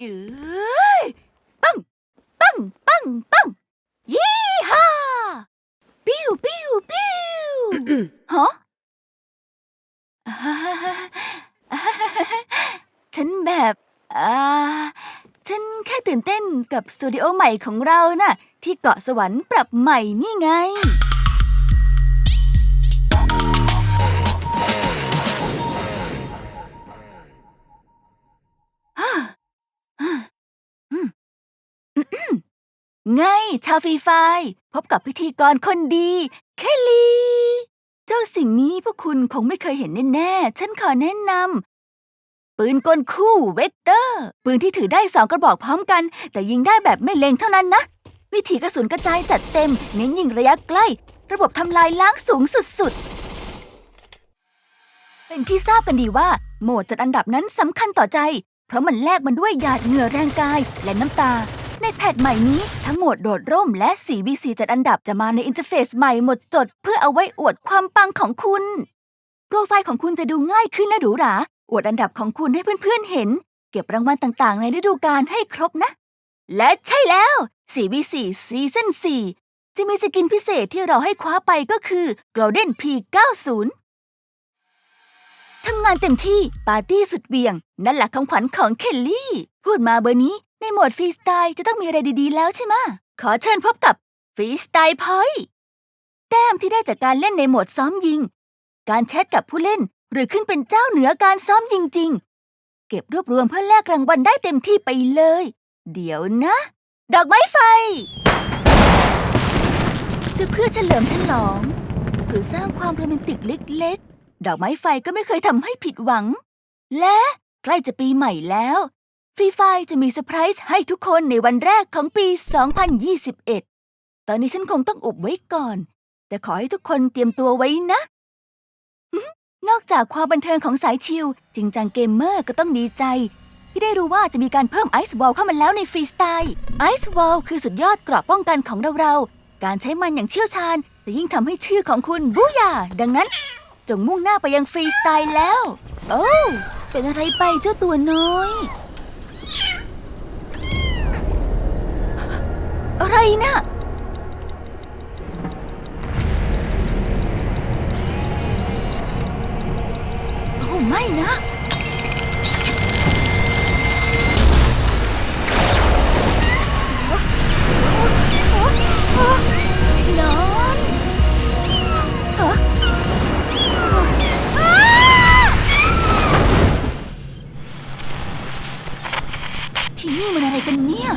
เอ้ยปังปังปังปังยี่ห้าปิ้วปิ้วปิ้วฮะฉันแบบอ่าฉันแค่ตื่นเต้นกับสตูดิโอใหม่ของเราน่ะ ที่เกาะสวรรค์ปรับใหม่นี่ไง ไง ชาวฟรีไฟร์พบกับพิธีกรคนดี เคลลี เจ้าสิ่งนี้พวกคุณคงไม่เคยเห็นแน่ๆ ฉันขอแนะนำปืนกลคู่เวกเตอร์ ปืนที่ถือได้สองกระบอกพร้อมกัน แต่ยิงได้แบบไม่เล็งเท่านั้นนะ วิธีกระสุนกระจายจัดเต็ม เน้นยิงระยะใกล้ ระบบทำลายล้างสูงสุดๆ เป็นที่ทราบกันดีว่า โหมดจัดอันดับนั้นสำคัญต่อใจ เพราะมันแลกมันด้วยหยาดเหงื่อแรงกายและน้ำตา ในแพทใหม่นี้ ทั้งหมดโดดร่มและ 4vc จัดอันดับจะมาในอินเทอร์เฟซใหม่หมดจด เพื่อเอาไว้อวดความปังของคุณ โปรไฟล์ของคุณจะดูง่ายขึ้นและหรูหรา อวดอันดับของคุณให้เพื่อนๆเห็น เก็บรางวัลต่างๆ ในฤดูกาลให้ครบนะ และใช่แล้ว 4vc ซีซั่น4จะมีสกินพิเศษที่เราให้คว้าไปก็คือ Golden P90 ทำงานเต็มที่ปาร์ตี้สุดเบี่ยง นั่นแหละคำขวัญของเคลลี่ พูดมาเบอร์นี้ ในโหมดฟรีสไตล์จะต้องมีอะไรดีๆ แล้วใช่ไหมะขอเชิญพบกับฟรีสไตล์พอยต์แต้มที่ได้จากการเล่นในโหมดซ้อมยิง การแชทกับผู้เล่นหรือขึ้นเป็นเจ้าเหนือการซ้อมยิงจริง เก็บรวบรวมเพื่อแลกรางวัลได้เต็มที่ไปเลย เดี๋ยวนะ ดอกไม้ไฟ จะเพื่อเฉลิมฉลอง หรือสร้างความโรแมนติกเล็กๆ ดอกไม้ไฟก็ไม่เคยทำให้ผิดหวัง และใกล้จะปีใหม่แล้ว ฟรีไฟจะมีเซอร์ไพรส์ให้ทุกคนในวันแรกของปี 2021 ตอนนี้ฉันคงต้องอุบไว้ก่อน แต่ขอให้ทุกคนเตรียมตัวไว้นะ นอกจากความบันเทิงของสายชิลจริงจังเกมเมอร์ก็ต้องดีใจ ที่ได้รู้ว่าจะมีการเพิ่มไอซ์วอลเข้ามาแล้วในฟรีสไตล์ไอซ์วอลคือสุดยอดเกราะป้องกันของเราเราๆการใช้มันอย่างเชี่ยวชาญจะยิ่งทำให้ชื่อของคุณบูยาดังนั้น จงมุ่งหน้าไปยังฟรีสไตล์แล้ว โอ้เป็นอะไรไปเจ้าตัวน้อย อะไร นะ่ะ โอ้ไม่นะ นอนฮะอ้าที่นี่มันอะไรกันเนี่ย